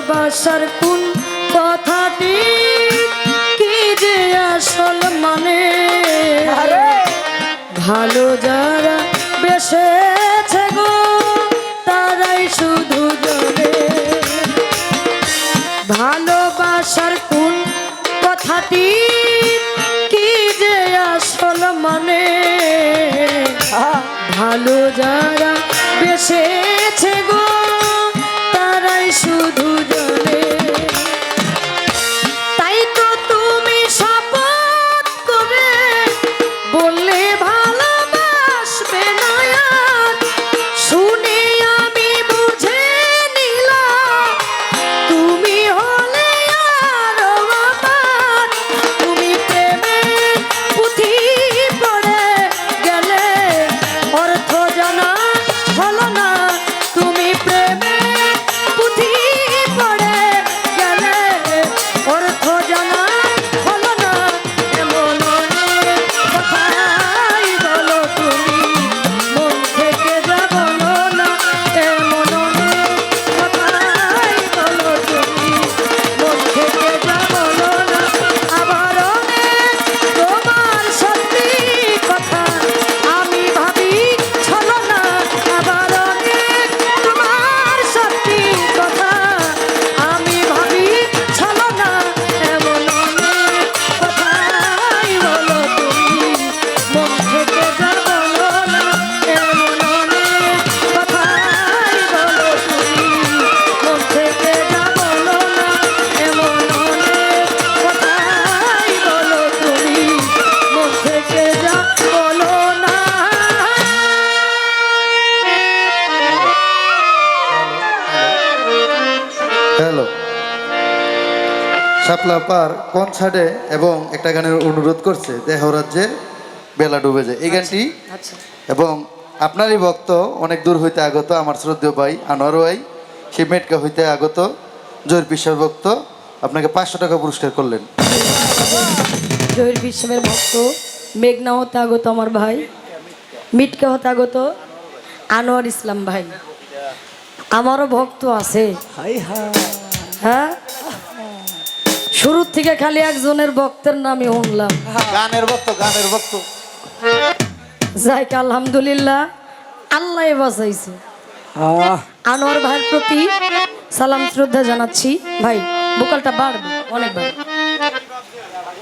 ভালোবাসার কোন কথাটি? কি যে আসল মানে? ভালো যারা বেশে গো তারাই শুধু কথাটি? কি যে আসল মানে? ভালো যারা বেশে হ্যালো। শাপলা পার কনসার্টে এবং একটা গানের অনুরোধ করছে দেহ রাজ্যে বেলা ডুবে যায়। এই গানটি আচ্ছা। এবং আপনারই ভক্ত অনেক দূর হইতে আগত আমার শ্রদ্ধেয় ভাই আনোয়ার ভাই সে মেটকা হইতে আগত জয়ের পিসার ভক্ত আপনাকে পাঁচশো টাকা পুরস্কার করলেন। জহির বিশ্বের ভক্ত মেঘনা হতে আগত আমার ভাই মিটকে হতে আগত আনোয়ার ইসলাম ভাই। আমারও ভক্ত আছে। হ্যাঁ? শুরুর থেকে খালি একজনের ভক্তের নামই শুনলাম। গানের ভক্ত গানের ভক্ত। যাইকে আলহামদুলিল্লাহ আল্লাহ বাঁচাইছে। আনোয়ার ভাইয়ের প্রতি সালাম শ্রদ্ধা জানাচ্ছি। ভাই বোকালটা বাড়বে অনেক বাড়বে